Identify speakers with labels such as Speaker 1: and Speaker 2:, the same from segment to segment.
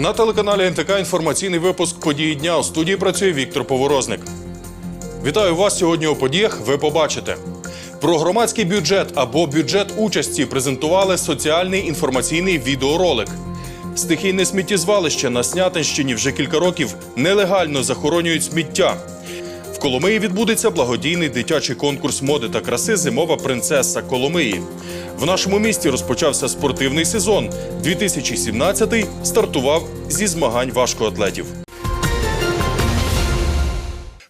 Speaker 1: На телеканалі НТК інформаційний випуск події дня. У студії працює Віктор Поворозник. Вітаю вас сьогодні у подіях. Ви побачите. Про громадський бюджет або бюджет участі презентували соціальний інформаційний відеоролик. Стихійне сміттєзвалище на Снятинщині вже кілька років нелегально захоронюють сміття. В Коломиї відбудеться благодійний дитячий конкурс моди та краси Зимова принцеса Коломиї. В нашому місті розпочався спортивний сезон. 2017 стартував зі змагань важкоатлетів.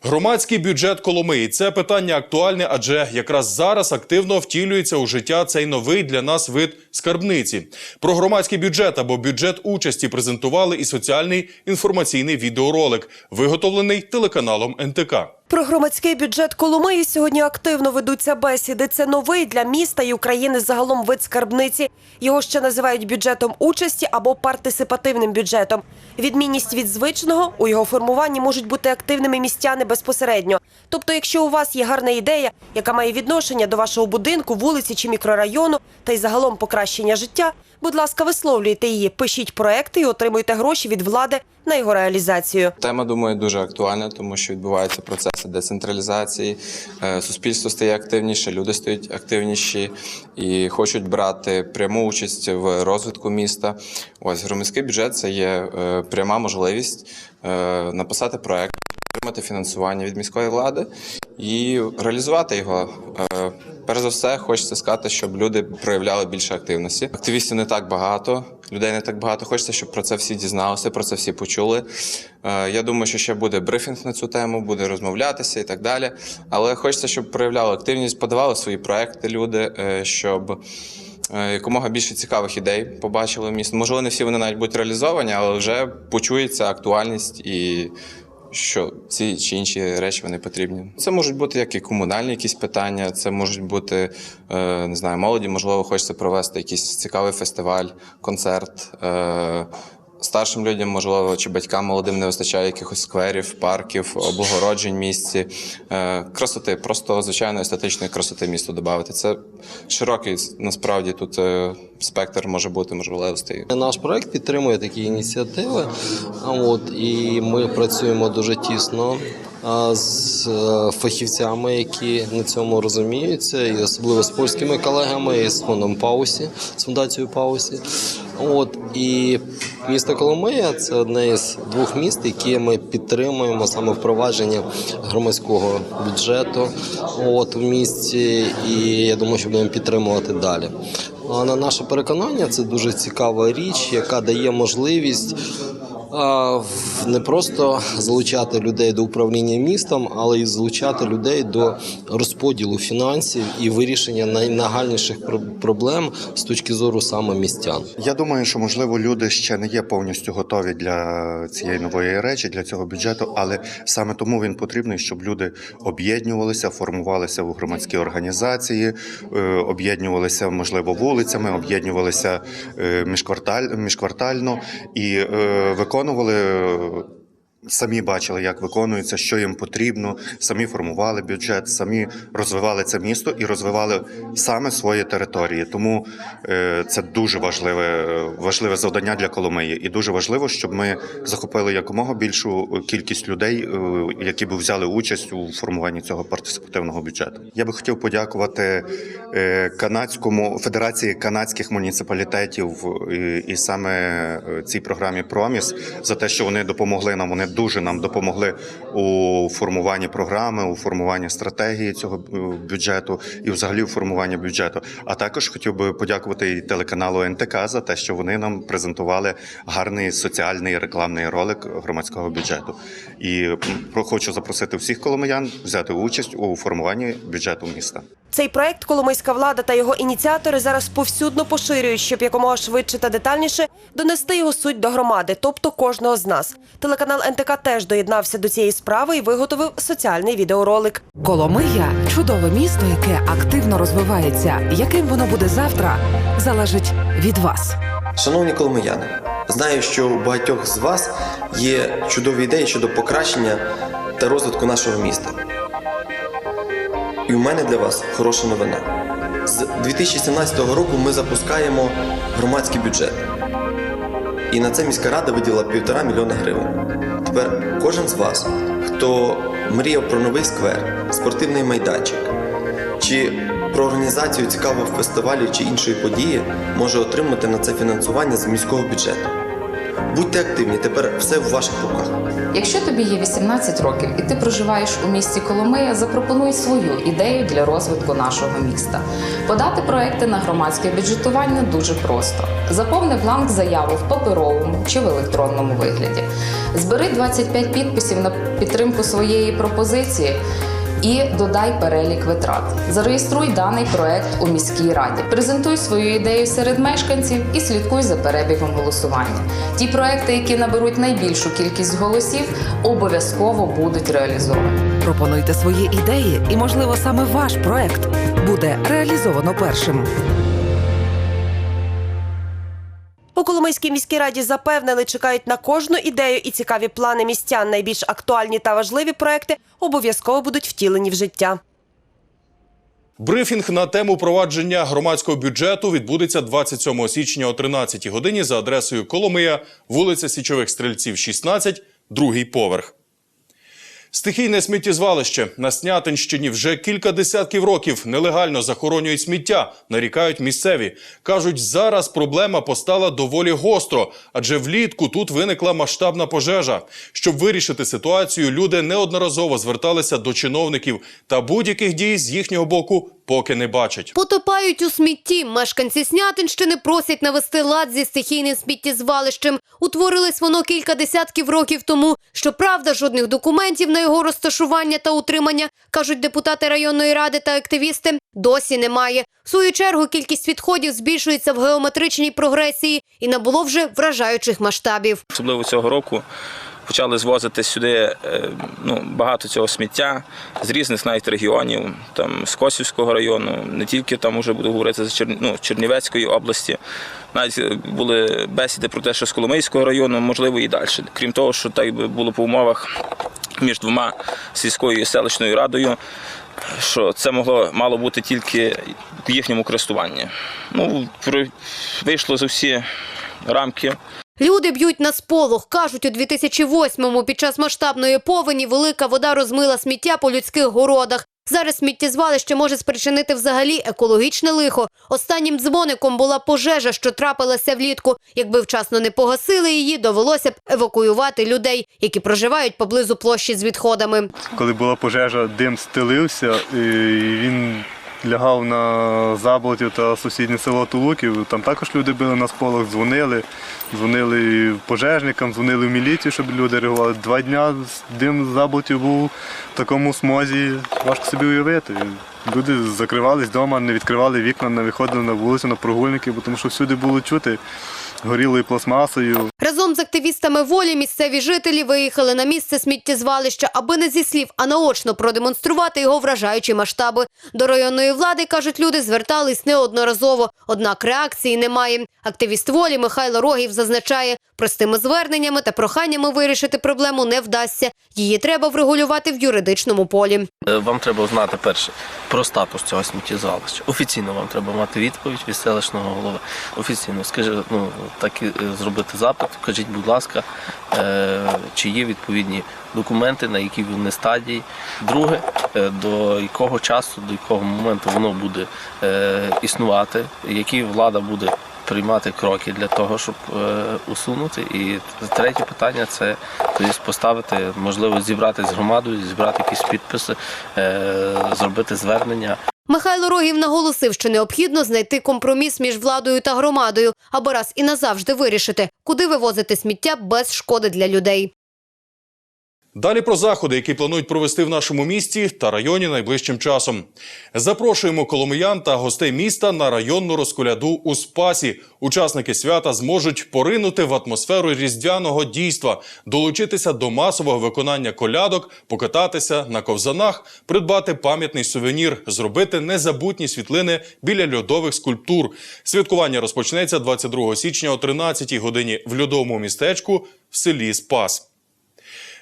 Speaker 1: Громадський бюджет Коломиї це питання актуальне, адже якраз зараз активно втілюється у життя цей новий для нас вид скарбниці. Про громадський бюджет або бюджет участі презентували і соціальний інформаційний відеоролик, виготовлений телеканалом НТК.
Speaker 2: Про громадський бюджет Коломиї сьогодні активно ведуться бесіди. Це новий для міста і України загалом вид скарбниці. Його ще називають бюджетом участі або партисипативним бюджетом. Відмінність від звичного у його формуванні можуть бути активними містяни безпосередньо. Тобто, якщо у вас є гарна ідея, яка має відношення до вашого будинку, вулиці чи мікрорайону, та й загалом покращення життя, будь ласка, висловлюйте її, пишіть проекти і отримуйте гроші від влади на його реалізацію.
Speaker 3: Тема, думаю, дуже актуальна, тому що відбуваються процеси децентралізації. Е, Суспільство стає активніше, люди стають активніші і хочуть брати пряму участь в розвитку міста. Ось громадський бюджет це є е, пряма можливість е, написати проект, отримати фінансування від міської влади і реалізувати його. Е, Перш за все, хочеться сказати, щоб люди проявляли більше активності. Активістів не так багато, людей не так багато. Хочеться, щоб про це всі дізналися, про це всі почули. Е, Я думаю, що ще буде брифінг на цю тему, буде розмовлятися і так далі. Але хочеться, щоб проявляли активність, подавали свої проекти люди, е, щоб. Якомога більше цікавих ідей побачили в місті. Можливо, не всі вони навіть будуть реалізовані, але вже почується актуальність і що ці чи інші речі вони потрібні. Це можуть бути як і комунальні якісь питання, це можуть бути е, не знаю, молоді, можливо, хочеться провести якийсь цікавий фестиваль, концерт. Старшим людям, можливо, чи батькам молодим не вистачає якихось скверів, парків, облагороджень в місті, е, красоти, просто звичайно естетичної красоти місту додати. Це широкий насправді тут е, спектр може бути можливостей.
Speaker 4: Наш проект підтримує такі ініціативи. А От і ми працюємо дуже тісно з е, фахівцями, які на цьому розуміються, і особливо з польськими колегами, і з фондом Паусі, з фундацією Паусі. От і місто Коломия це одне із двох міст, які ми підтримуємо саме впровадження громадського бюджету от в місті. І я думаю, що будемо підтримувати далі. А на наше переконання, це дуже цікава річ, яка дає можливість не просто залучати людей до управління містом, але й залучати людей до розподілу фінансів і вирішення найнагальніших про- проблем з точки зору саме містян.
Speaker 5: Я думаю, що можливо люди ще не є повністю готові для цієї нової речі, для цього бюджету, але саме тому він потрібний, щоб люди об'єднувалися, формувалися в громадські організації, е, об'єднувалися, можливо, вулицями, об'єднувалися е, міжкварталь, міжквартально і е, виконували. Самі бачили, як виконується, що їм потрібно, самі формували бюджет, самі розвивали це місто і розвивали саме свої території. Тому е, це дуже важливе, важливе завдання для Коломиї. І дуже важливо, щоб ми захопили якомога більшу кількість людей, е, які б взяли участь у формуванні цього партисипативного бюджету. Я би хотів подякувати е, канадському федерації канадських муніципалітетів і саме цій програмі Проміс за те, що вони допомогли нам. Вони дуже нам допомогли у формуванні програми, у формуванні стратегії цього е, бюджету і взагалі у формуванні бюджету. А також хотів би подякувати і телеканалу НТК за те, що вони нам презентували гарний соціальний рекламний ролик громадського бюджету. І хочу запросити всіх коломиян взяти участь у формуванні бюджету міста.
Speaker 2: Цей проект Коломийська влада та його ініціатори зараз повсюдно поширюють, щоб якомога швидше та детальніше донести його суть до громади, тобто кожного з нас. Телеканал НТК теж доєднався до цієї справи і виготовив соціальний відеоролик.
Speaker 6: Коломия чудове місто, яке активно розвивається. Яким воно буде завтра, залежить від вас.
Speaker 7: Шановні коломияни, знаю, що у багатьох з вас є чудові ідеї щодо покращення та розвитку нашого міста. І у мене для вас хороша новина. З 2017 року ми запускаємо громадський бюджет. І на це міська рада виділила півтора мільйона гривень. Тепер кожен з вас, хто мріяв про новий сквер, спортивний майданчик чи про організацію цікавого фестивалю чи іншої події, може отримати на це фінансування з міського бюджету. Будьте активні, тепер все в ваших руках.
Speaker 8: Якщо тобі є 18 років і ти проживаєш у місті Коломия, запропонуй свою ідею для розвитку нашого міста. Подати проекти на громадське бюджетування дуже просто. Заповни бланк заяви в паперовому чи в електронному вигляді. Збери 25 підписів на підтримку своєї пропозиції. І додай перелік витрат. Зареєструй даний проект у міській раді. Презентуй свою ідею серед мешканців і слідкуй за перебігом голосування. Ті проекти, які наберуть найбільшу кількість голосів, обов'язково будуть реалізовані.
Speaker 6: Пропонуйте свої ідеї, і, можливо, саме ваш проект буде реалізовано першим.
Speaker 2: Коломийській міській раді запевнили, чекають на кожну ідею і цікаві плани містян. Найбільш актуальні та важливі проекти обов'язково будуть втілені в життя.
Speaker 1: Брифінг на тему провадження громадського бюджету відбудеться 27 січня о 13 годині за адресою Коломия, вулиця Січових Стрільців, 16, другий поверх. Стихійне сміттєзвалище на Снятинщині вже кілька десятків років нелегально захоронюють сміття, нарікають місцеві. Кажуть, зараз проблема постала доволі гостро, адже влітку тут виникла масштабна пожежа. Щоб вирішити ситуацію, люди неодноразово зверталися до чиновників та будь-яких дій з їхнього боку поки не бачать.
Speaker 9: Потопають у смітті. Мешканці Снятинщини просять навести лад зі стихійним сміттєзвалищем. Утворилось воно кілька десятків років тому. Щоправда, жодних документів на його розташування та утримання, кажуть депутати районної ради та активісти, досі немає. В свою чергу кількість відходів збільшується в геометричній прогресії і набуло вже вражаючих масштабів.
Speaker 10: особливо цього року. Почали звозити сюди е, ну, багато цього сміття з різних навіть регіонів, там з Косівського району, не тільки там уже буду говорити з ну, Чернівецької області. Навіть е, були бесіди про те, що з Коломийського району, можливо, і далі. Крім того, що так би було по умовах між двома сільською і селищною радою, що це могло мало бути тільки в їхньому користуванні. Ну, вийшло за всі рамки.
Speaker 9: Люди б'ють на сполох. Кажуть, у 2008-му під час масштабної повені велика вода розмила сміття по людських городах. Зараз сміттєзвалище може спричинити взагалі екологічне лихо. Останнім дзвоником була пожежа, що трапилася влітку. Якби вчасно не погасили її, довелося б евакуювати людей, які проживають поблизу площі з відходами.
Speaker 11: коли була пожежа, дим стелився, він лягав на Заболотів та сусіднє село Тулуків. Там також люди били на сполох, дзвонили, дзвонили пожежникам, дзвонили в міліцію, щоб люди реагували. Два дня дим з Заболотів був в такому смозі, важко собі уявити. Люди закривались вдома, не відкривали вікна, не виходили на вулицю, на прогульники, тому що всюди було чути горілою пластмасою.
Speaker 9: Разом з активістами волі місцеві жителі виїхали на місце сміттєзвалища, аби не зі слів, а наочно продемонструвати його вражаючі масштаби. До районної влади, кажуть люди, звертались неодноразово, однак реакції немає. Активіст волі Михайло Рогів зазначає, простими зверненнями та проханнями вирішити проблему не вдасться. Її треба врегулювати в юридичному полі.
Speaker 12: Е, Вам треба знати перше про статус цього сміттєзвалища. Офіційно вам треба мати відповідь від селищного голови. Офіційно скажи, ну так і е, зробити запит. Кажіть, будь ласка, е, чи є відповідні документи, на якій вони стадії. Друге, до якого часу, до якого моменту воно буде існувати, які влада буде. Приймати кроки для того, щоб е, усунути. І третє питання це тоді поставити, можливо, зібрати з громадою, зібрати якісь підписи, е, зробити звернення.
Speaker 9: Михайло Рогів наголосив, що необхідно знайти компроміс між владою та громадою, аби раз і назавжди вирішити, куди вивозити сміття без шкоди для людей.
Speaker 1: Далі про заходи, які планують провести в нашому місті та районі найближчим часом. Запрошуємо коломиян та гостей міста на районну розколяду у Спасі. Учасники свята зможуть поринути в атмосферу різдвяного дійства, долучитися до масового виконання колядок, покататися на ковзанах, придбати пам'ятний сувенір, зробити незабутні світлини біля льодових скульптур. Святкування розпочнеться 22 січня о 13 годині в льодовому містечку в селі Спас.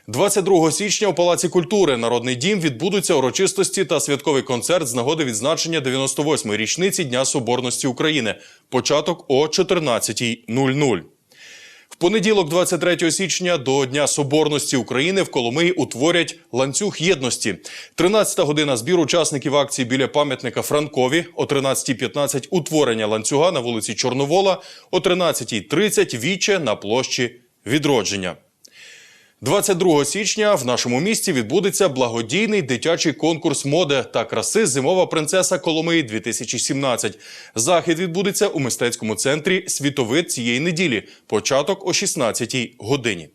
Speaker 1: 22 січня у Палаці культури Народний дім відбудуться урочистості та святковий концерт з нагоди відзначення 98-ї річниці Дня Соборності України. Початок о 14.00. В понеділок, 23 січня, до Дня Соборності України в Коломиї утворять ланцюг єдності. 13 година збір учасників акції біля пам'ятника Франкові. О 13.15 утворення ланцюга на вулиці Чорновола. О 13.30 віче на площі Відродження. 22 січня в нашому місті відбудеться благодійний дитячий конкурс моди та краси Зимова принцеса Коломиї 2017. Захід відбудеться у мистецькому центрі Світовид цієї неділі. Початок о 16 годині.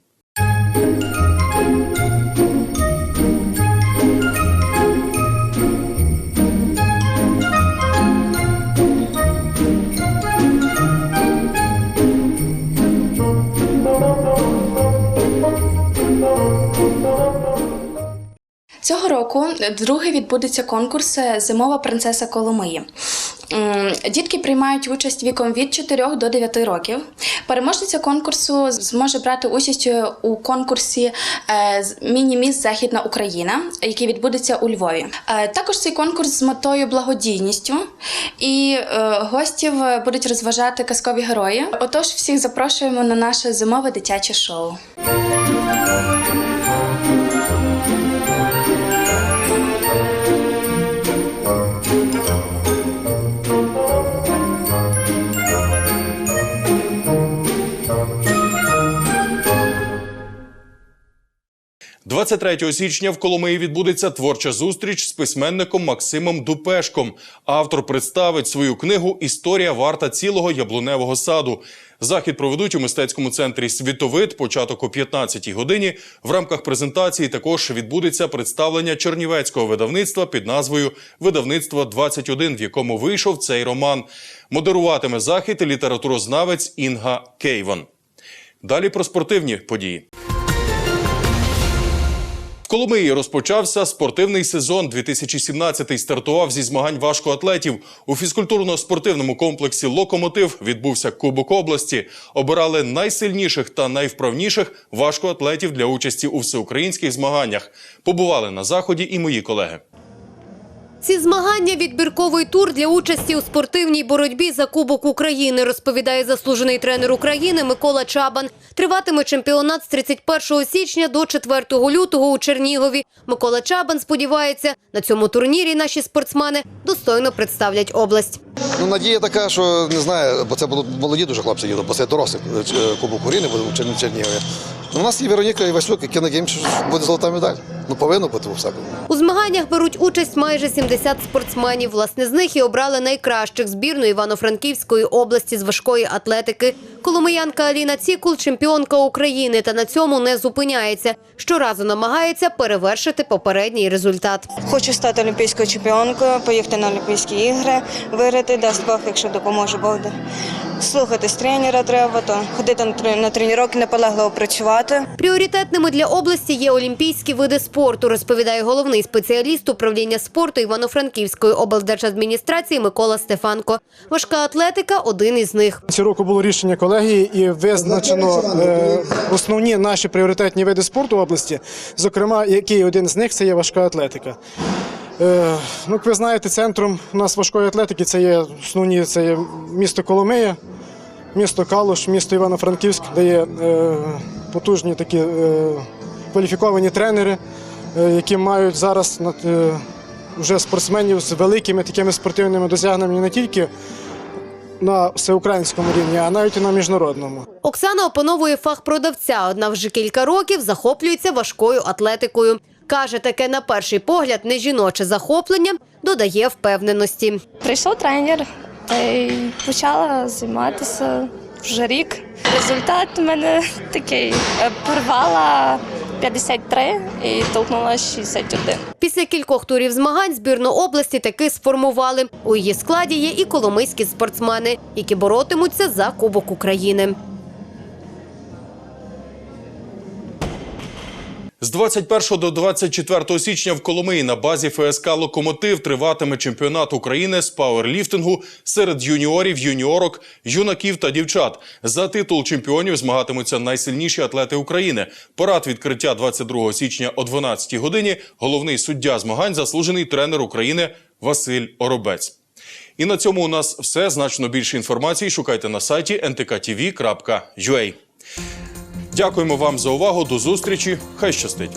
Speaker 13: Цього року другий відбудеться конкурс е, Зимова принцеса Коломиї. Дітки приймають участь віком від 4 до 9 років. Переможниця конкурсу зможе брати участь е, у конкурсі е, Міні-міс Західна Україна, який відбудеться у Львові. Також цей конкурс з метою благодійністю, і гостів будуть розважати казкові герої. Отож, всіх запрошуємо на наше зимове дитяче шоу.
Speaker 1: – 23 січня в Коломиї відбудеться творча зустріч з письменником Максимом Дупешком. Автор представить свою книгу Історія варта цілого яблуневого саду. Захід проведуть у мистецькому центрі Світовид. Початок о 15-й годині. В рамках презентації також відбудеться представлення чернівецького видавництва під назвою Видавництво 21 в якому вийшов цей роман. Модеруватиме захід літературознавець Інга Кейван. Далі про спортивні події. Коломиї розпочався спортивний сезон 2017-й стартував зі змагань важкоатлетів. У фізкультурно-спортивному комплексі Локомотив відбувся Кубок області. Обирали найсильніших та найвправніших важкоатлетів для участі у всеукраїнських змаганнях. Побували на заході і мої колеги.
Speaker 9: Ці змагання відбірковий тур для участі у спортивній боротьбі за Кубок України, розповідає заслужений тренер України Микола Чабан. Триватиме чемпіонат з 31 січня до 4 лютого у Чернігові. Микола Чабан сподівається, на цьому турнірі наші спортсмени достойно представлять область.
Speaker 14: Ну, надія така, що не знаю, бо це будуть молоді дуже хлопці їдуть, бо це дорослий е, Кубок України буде в Чернігові. Ну, у нас є Вероніка Івасюк, які надіємося, що буде золота медаль. Ну, повинно бути у всякому.
Speaker 9: У змаганнях беруть участь майже 70 спортсменів. Власне, з них і обрали найкращих збірну Івано-Франківської області з важкої атлетики. Коломиянка Аліна Цікул – чемпіонка України та на цьому не зупиняється. Щоразу намагається перевершити попередній результат.
Speaker 15: Хочу стати олімпійською чемпіонкою, поїхати на Олімпійські ігри, виграти, дасть Бог, якщо допоможе Бог. Слухатись тренера треба, то ходити на трен- на тренування, наполегливо працювати.
Speaker 9: Пріоритетними для області є олімпійські види спорту, розповідає головний спеціаліст управління спорту Івано-Франківської облдержадміністрації Микола Стефанко. Важка атлетика – один із них.
Speaker 16: Цього року було рішення колегії і визначено е, основні наші пріоритетні види спорту в області. Зокрема, який один з них це є важка атлетика. Е, ну, ви знаєте, центром у нас важкої атлетики це є основні це є місто Коломия, місто Калуш, місто Івано-Франківськ, де є е, потужні такі е, кваліфіковані тренери, які мають зараз вже спортсменів з великими такими спортивними досягненнями не тільки на всеукраїнському рівні, а навіть і на міжнародному.
Speaker 9: Оксана опановує фах продавця, однак вже кілька років захоплюється важкою атлетикою. Каже, таке на перший погляд не жіноче захоплення додає впевненості.
Speaker 17: Прийшов тренер та й почала займатися вже рік. Результат у мене такий: е, порвала 53 і толкнула 61.
Speaker 9: Після кількох турів змагань збірну області таки сформували. У її складі є і коломийські спортсмени, які боротимуться за Кубок України.
Speaker 1: З 21 до 24 січня в Коломиї на базі ФСК Локомотив триватиме чемпіонат України з пауерліфтингу серед юніорів, юніорок, юнаків та дівчат. За титул чемпіонів змагатимуться найсильніші атлети України. Парад відкриття 22 січня о 12 годині. Головний суддя змагань заслужений тренер України Василь Оробець. І на цьому у нас все. Значно більше інформації шукайте на сайті ntktv.ua. Дякуємо вам за увагу. До зустрічі. Хай щастить.